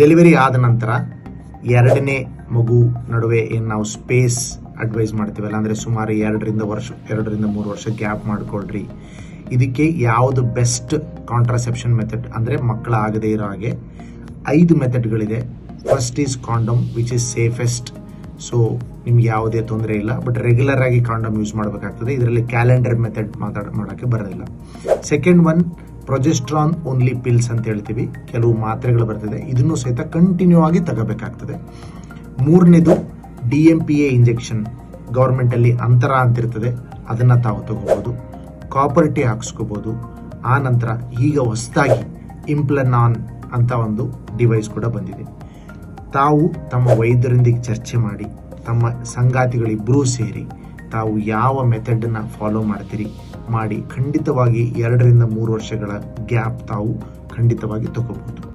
Delivery ಆದ ನಂತರ ಎರಡನೇ ಮಗು ನಡುವೆ ಏನು ನಾವು ಸ್ಪೇಸ್ ಅಡ್ವೈಸ್ ಮಾಡ್ತೀವಲ್ಲ, ಅಂದರೆ ಸುಮಾರು ಎರಡರಿಂದ ವರ್ಷ, ಎರಡರಿಂದ ಮೂರು ವರ್ಷ ಗ್ಯಾಪ್ ಮಾಡಿಕೊಳ್ರಿ. ಇದಕ್ಕೆ ಯಾವುದು ಬೆಸ್ಟ್ ಕಾಂಟ್ರಾಸೆಪ್ಷನ್ ಮೆಥಡ್ ಅಂದರೆ ಮಕ್ಕಳ ಆಗದೇ ಇರೋ ಹಾಗೆ ಐದು ಮೆಥಡ್ಗಳಿದೆ first is condom which is safest so ನಿಮ್ಗೆ ಯಾವುದೇ ತೊಂದರೆ ಇಲ್ಲ ಬಟ್ ರೆಗ್ಯುಲರ್ ಆಗಿ ಕಾಂಡಮ್ ಯೂಸ್ ಮಾಡಬೇಕಾಗ್ತದೆ. ಇದರಲ್ಲಿ ಕ್ಯಾಲೆಂಡರ್ ಮೆಥಡ್ ಮಾತಾಡ ಮಾಡೋಕ್ಕೆ ಬರೋದಿಲ್ಲ. Second one progesterone only pills ಅಂತ ಹೇಳ್ತೀವಿ. ಕೆಲವು ಮಾತ್ರೆಗಳು ಬರ್ತದೆ. ಇದನ್ನು ಸಹಿತ ಕಂಟಿನ್ಯೂ ಆಗಿ ತಗೋಬೇಕಾಗ್ತದೆ. ಮೂರನೇದು D M P A injection ಗೌರ್ಮೆಂಟಲ್ಲಿ ಅಂತರ ಅಂತಿರ್ತದೆ ಅದನ್ನು ತಾವು ತಗೋಬೋದು. ಕಾಪರ್ ಟಿ ಹಾಕ್ಸ್ಕೋಬೋದು. ಆ ನಂತರ ಈಗ ಹೊಸದಾಗಿ ಇಂಪ್ಲನಾನ್ ಅಂತ ಒಂದು ಡಿವೈಸ್ ಕೂಡ ಬಂದಿದೆ. ತಾವು ತಮ್ಮ ವೈದ್ಯರೊಂದಿಗೆ ಚರ್ಚೆ ಮಾಡಿ, ತಮ್ಮ ಸಂಗಾತಿಗಳಿಬ್ಬರೂ ಸೇರಿ ತಾವು ಯಾವ ಮೆಥಡನ್ನು ಫಾಲೋ ಮಾಡ್ತೀರಿ ಮಾಡಿ ಖಂಡಿತವಾಗಿ ಎರಡರಿಂದ ಮೂರು ವರ್ಷಗಳ ಗ್ಯಾಪ್ ತಾವು ಖಂಡಿತವಾಗಿ ತಗೋಬಹುದು.